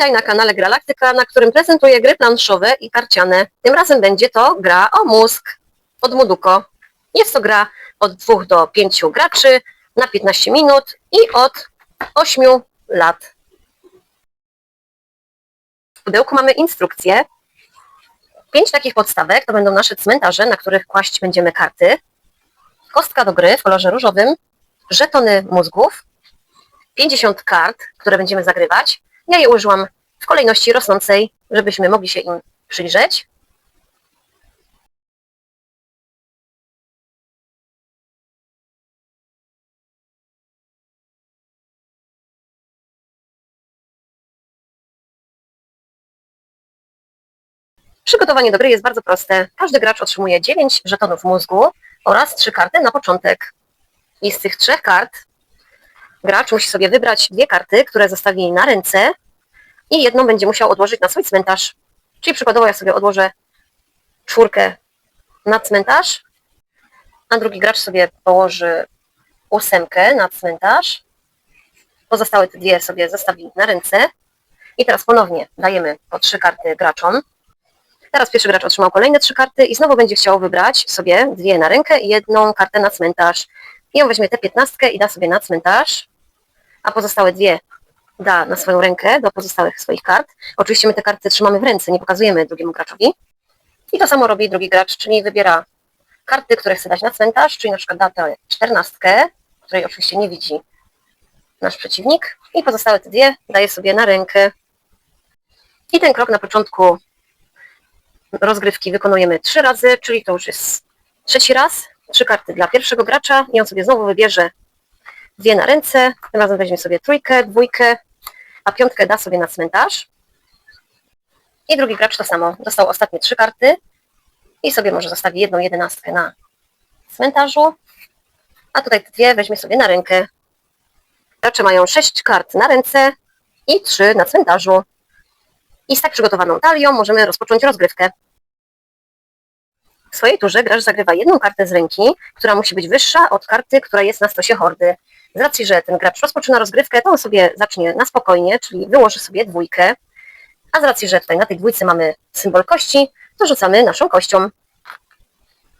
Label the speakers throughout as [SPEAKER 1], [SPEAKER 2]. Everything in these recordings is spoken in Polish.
[SPEAKER 1] Witaj na kanale Gralaktyka, na którym prezentuję gry planszowe i karciane. Tym razem będzie to gra o mózg od Muduko. Jest to gra od 2 do 5 graczy na 15 minut i od 8 lat. W pudełku mamy instrukcję. Pięć takich podstawek to będą nasze cmentarze, na których kłaść będziemy karty. Kostka do gry w kolorze różowym, żetony mózgów, 50 kart, które będziemy zagrywać. Ja je użyłam w kolejności rosnącej, żebyśmy mogli się im przyjrzeć. Przygotowanie do gry jest bardzo proste. Każdy gracz otrzymuje 9 żetonów mózgu oraz 3 karty na początek. I z tych trzech kart gracz musi sobie wybrać dwie karty, które zostawi na ręce i jedną będzie musiał odłożyć na swój cmentarz. Czyli przykładowo ja sobie odłożę czwórkę na cmentarz, a drugi gracz sobie położy ósemkę na cmentarz. Pozostałe te dwie sobie zostawi na ręce. I teraz ponownie dajemy po trzy karty graczom. Teraz pierwszy gracz otrzymał kolejne trzy karty i znowu będzie chciał wybrać sobie dwie na rękę i jedną kartę na cmentarz. I on weźmie tę piętnastkę i da sobie na cmentarz, a pozostałe dwie da na swoją rękę do pozostałych swoich kart. Oczywiście my te karty trzymamy w ręce, nie pokazujemy drugiemu graczowi. I to samo robi drugi gracz, czyli wybiera karty, które chce dać na cmentarz, czyli na przykład da tę czternastkę, której oczywiście nie widzi nasz przeciwnik i pozostałe te dwie daje sobie na rękę. I ten krok na początku rozgrywki wykonujemy trzy razy, czyli to już jest trzeci raz. Trzy karty dla pierwszego gracza i on sobie znowu wybierze dwie na ręce. Tym razem weźmie sobie trójkę, dwójkę, a piątkę da sobie na cmentarz. I drugi gracz to samo. Dostał ostatnie trzy karty i sobie może zostawi jedną jedenastkę na cmentarzu, a tutaj te dwie weźmie sobie na rękę. Gracze mają sześć kart na ręce i trzy na cmentarzu. I z tak przygotowaną talią możemy rozpocząć rozgrywkę. W swojej turze gracz zagrywa jedną kartę z ręki, która musi być wyższa od karty, która jest na stosie hordy. Z racji, że ten gracz rozpoczyna rozgrywkę, to on sobie zacznie na spokojnie, czyli wyłoży sobie dwójkę, a z racji, że tutaj na tej dwójce mamy symbol kości, to rzucamy naszą kością.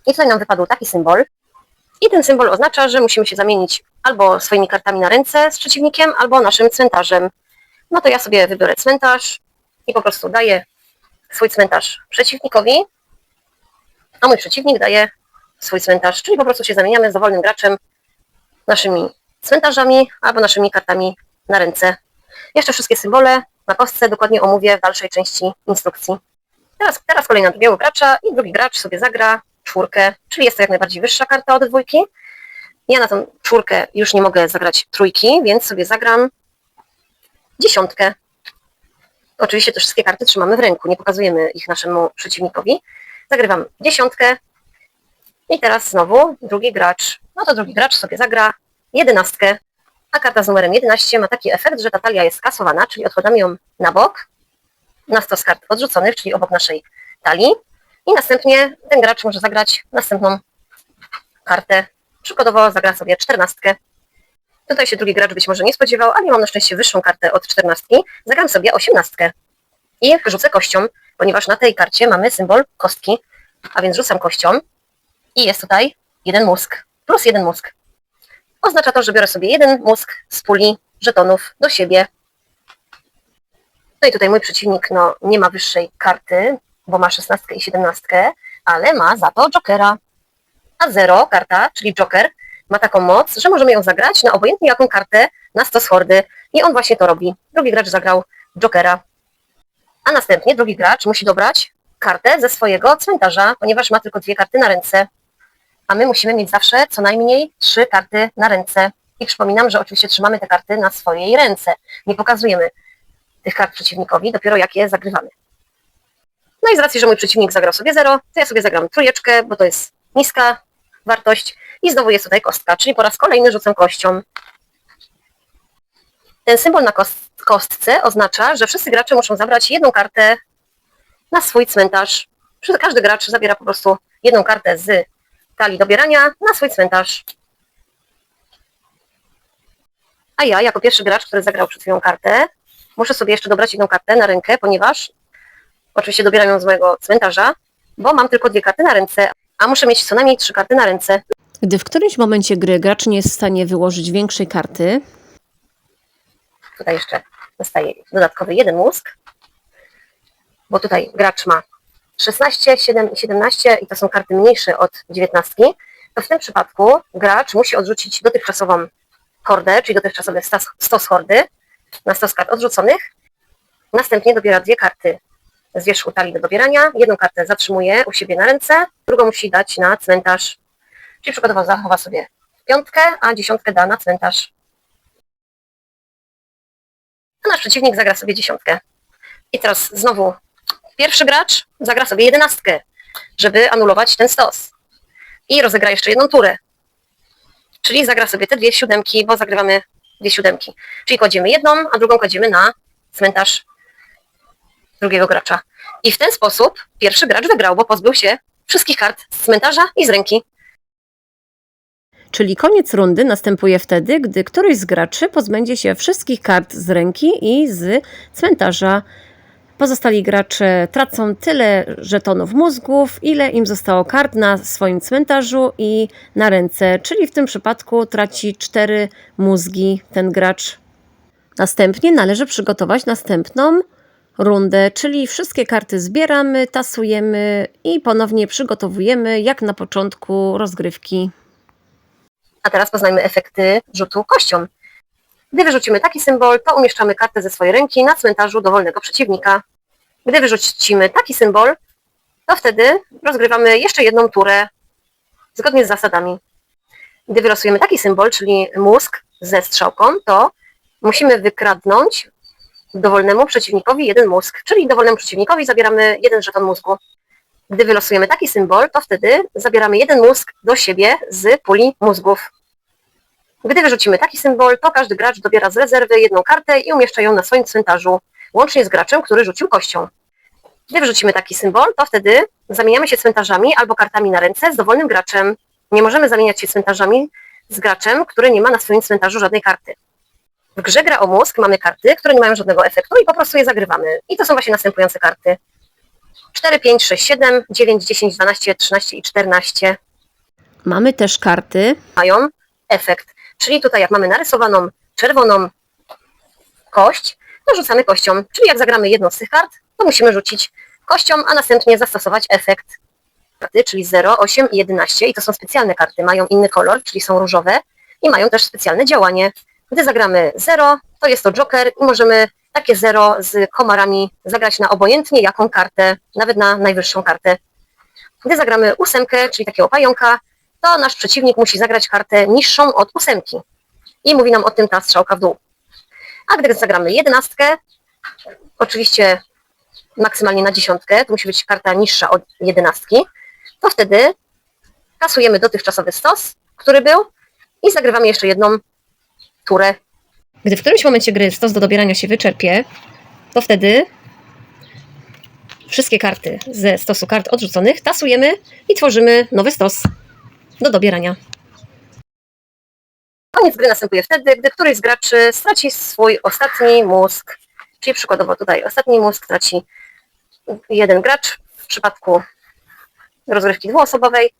[SPEAKER 1] I tutaj nam wypadł taki symbol. I ten symbol oznacza, że musimy się zamienić albo swoimi kartami na ręce z przeciwnikiem, albo naszym cmentarzem. No to ja sobie wybiorę cmentarz i po prostu daję swój cmentarz przeciwnikowi, a mój przeciwnik daje swój cmentarz, czyli po prostu się zamieniamy z dowolnym graczem naszymi cmentarzami albo naszymi kartami na ręce. Jeszcze wszystkie symbole na kostce dokładnie omówię w dalszej części instrukcji. Teraz, teraz kolej na drugiego gracza i drugi gracz sobie zagra czwórkę, czyli jest to jak najbardziej wyższa karta od dwójki. Ja na tą czwórkę już nie mogę zagrać trójki, więc sobie zagram dziesiątkę. Oczywiście te wszystkie karty trzymamy w ręku, nie pokazujemy ich naszemu przeciwnikowi. Zagrywam dziesiątkę i teraz znowu drugi gracz. No to drugi gracz sobie zagra jedenastkę, a karta z numerem 11 ma taki efekt, że ta talia jest skasowana, czyli odkładamy ją na bok, na stos kart odrzuconych, czyli obok naszej talii i następnie ten gracz może zagrać następną kartę. Przykładowo zagra sobie czternastkę. Tutaj się drugi gracz być może nie spodziewał, ale ja mam na szczęście wyższą kartę od czternastki. Zagram sobie osiemnastkę i rzucę kością, ponieważ na tej karcie mamy symbol kostki, a więc rzucam kością i jest tutaj jeden mózg, plus jeden mózg. Oznacza to, że biorę sobie jeden mózg z puli żetonów do siebie. No i tutaj mój przeciwnik no, nie ma wyższej karty, bo ma 16 i 17, ale ma za to jokera. A zero karta, czyli joker, ma taką moc, że możemy ją zagrać na obojętnie jaką kartę na stos hordy. I on właśnie to robi. Drugi gracz zagrał jokera. A następnie drugi gracz musi dobrać kartę ze swojego cmentarza, ponieważ ma tylko dwie karty na ręce. A my musimy mieć zawsze co najmniej trzy karty na ręce. I przypominam, że oczywiście trzymamy te karty na swojej ręce. Nie pokazujemy tych kart przeciwnikowi, dopiero jak je zagrywamy. No i z racji, że mój przeciwnik zagrał sobie 0, to ja sobie zagram trójeczkę, bo to jest niska wartość i znowu jest tutaj kostka, czyli po raz kolejny rzucę kością. Ten symbol na kost kostce oznacza, że wszyscy gracze muszą zabrać jedną kartę na swój cmentarz. Każdy gracz zabiera po prostu jedną kartę z talii dobierania na swój cmentarz. A ja, jako pierwszy gracz, który zagrał przed chwilą kartę, muszę sobie jeszcze dobrać jedną kartę na rękę, ponieważ oczywiście dobieram ją z mojego cmentarza, bo mam tylko dwie karty na ręce, a muszę mieć co najmniej trzy karty na ręce.
[SPEAKER 2] Gdy w którymś momencie gry gracz nie jest w stanie wyłożyć większej karty,
[SPEAKER 1] Tutaj jeszcze dostaję dodatkowy jeden mózg, bo tutaj gracz ma 16, 7 i 17 i to są karty mniejsze od 19, to w tym przypadku gracz musi odrzucić dotychczasową hordę, czyli dotychczasowy stos, stos hordy na stos kart odrzuconych. Następnie dobiera dwie karty z wierzchu talii do dobierania. Jedną kartę zatrzymuje u siebie na ręce, drugą musi dać na cmentarz. Czyli przykładowo zachowa sobie piątkę, a dziesiątkę da na cmentarz. A nasz przeciwnik zagra sobie dziesiątkę. I teraz znowu pierwszy gracz zagra sobie jedenastkę, żeby anulować ten stos. I rozegra jeszcze jedną turę. Czyli zagra sobie te dwie siódemki, bo zagrywamy dwie siódemki. Czyli kładziemy jedną, a drugą kładziemy na cmentarz drugiego gracza. I w ten sposób pierwszy gracz wygrał, bo pozbył się wszystkich kart z cmentarza i z ręki.
[SPEAKER 2] czyli koniec rundy następuje wtedy, gdy któryś z graczy pozbędzie się wszystkich kart z ręki i z cmentarza. Pozostali gracze tracą tyle żetonów mózgów, ile im zostało kart na swoim cmentarzu i na ręce, czyli w tym przypadku traci cztery mózgi ten gracz. Następnie należy przygotować następną rundę, czyli wszystkie karty zbieramy, tasujemy i ponownie przygotowujemy jak na początku rozgrywki.
[SPEAKER 1] A teraz poznajmy efekty rzutu kością. Gdy wyrzucimy taki symbol, to umieszczamy kartę ze swojej ręki na cmentarzu dowolnego przeciwnika. Gdy wyrzucimy taki symbol, to wtedy rozgrywamy jeszcze jedną turę zgodnie z zasadami. Gdy wylosujemy taki symbol, czyli mózg ze strzałką, to musimy wykradnąć dowolnemu przeciwnikowi jeden mózg, czyli dowolnemu przeciwnikowi zabieramy jeden żeton mózgu. Gdy wylosujemy taki symbol, to wtedy zabieramy jeden mózg do siebie z puli mózgów. Gdy wyrzucimy taki symbol, to każdy gracz dobiera z rezerwy jedną kartę i umieszcza ją na swoim cmentarzu, łącznie z graczem, który rzucił kością. Gdy wyrzucimy taki symbol, to wtedy zamieniamy się cmentarzami albo kartami na ręce z dowolnym graczem. Nie możemy zamieniać się cmentarzami z graczem, który nie ma na swoim cmentarzu żadnej karty. W grze gra o mózg mamy karty, które nie mają żadnego efektu i po prostu je zagrywamy. I to są właśnie następujące karty. 4, 5, 6, 7, 9, 10, 12, 13 i 14
[SPEAKER 2] Mamy też karty,
[SPEAKER 1] mają efekt. Czyli tutaj jak mamy narysowaną czerwoną kość, rzucamy kością. Czyli jak zagramy jedną z tych kart, to musimy rzucić kością, a następnie zastosować efekt. Karty, czyli 0, 8 i 11 i to są specjalne karty, mają inny kolor, czyli są różowe i mają też specjalne działanie. Gdy zagramy 0, to jest to joker i możemy takie 0 z komarami zagrać na obojętnie jaką kartę, nawet na najwyższą kartę. Gdy zagramy ósemkę, czyli takiego pająka, to nasz przeciwnik musi zagrać kartę niższą od ósemki. I mówi nam o tym ta strzałka w dół. A gdy zagramy jedenastkę, oczywiście maksymalnie na dziesiątkę, to musi być karta niższa od jedenastki, to wtedy kasujemy dotychczasowy stos, który był i zagrywamy jeszcze jedną turę. Gdy w którymś momencie gry stos do dobierania się wyczerpie, to wtedy wszystkie karty ze stosu kart odrzuconych tasujemy i tworzymy nowy stos do dobierania. Koniec gry następuje wtedy, gdy któryś z graczy straci swój ostatni mózg. Czyli przykładowo tutaj ostatni mózg traci jeden gracz w przypadku rozgrywki dwuosobowej.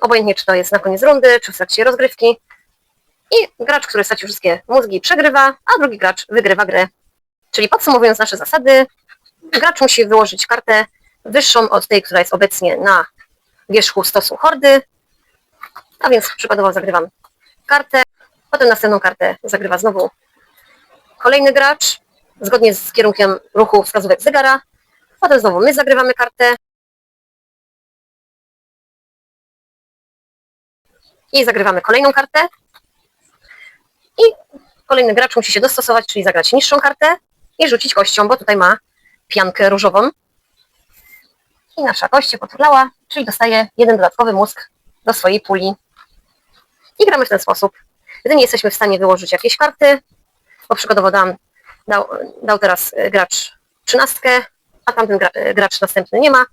[SPEAKER 1] Obojętnie czy to jest na koniec rundy, czy w trakcie rozgrywki. I gracz, który stracił wszystkie mózgi przegrywa, a drugi gracz wygrywa grę. Czyli podsumowując nasze zasady, gracz musi wyłożyć kartę wyższą od tej, która jest obecnie na wierzchu stosu hordy, a więc przykładowo zagrywam kartę, potem następną kartę zagrywa znowu kolejny gracz, zgodnie z kierunkiem ruchu wskazówek zegara. Potem znowu my zagrywamy kartę. I zagrywamy kolejną kartę. I kolejny gracz musi się dostosować, czyli zagrać niższą kartę i rzucić kością, bo tutaj ma piankę różową. I nasza kość się poturlała, czyli dostaje jeden dodatkowy mózg do swojej puli. I gramy w ten sposób. Gdy nie jesteśmy w stanie wyłożyć jakiejś karty, bo przykładowo dam, dał, dał teraz y, gracz trzynastkę, a tamten gra, y, gracz następny nie ma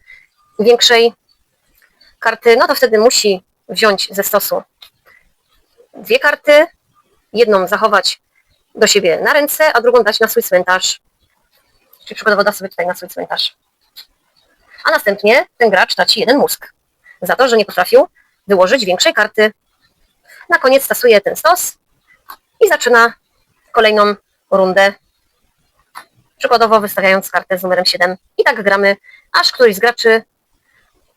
[SPEAKER 1] większej karty, no to wtedy musi wziąć ze stosu dwie karty, jedną zachować do siebie na ręce, a drugą dać na swój cmentarz. Czyli przykładowo da sobie tutaj na swój cmentarz. A następnie ten gracz traci jeden mózg. Za to, że nie potrafił wyłożyć większej karty. Na koniec stosuje ten stos i zaczyna kolejną rundę. Przykładowo wystawiając kartę z numerem 7. I tak gramy, aż któryś z graczy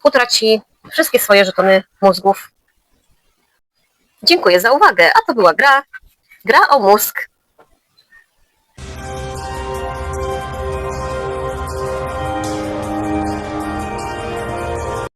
[SPEAKER 1] utraci wszystkie swoje żetony mózgów. Dziękuję za uwagę, a to była gra, gra o mózg.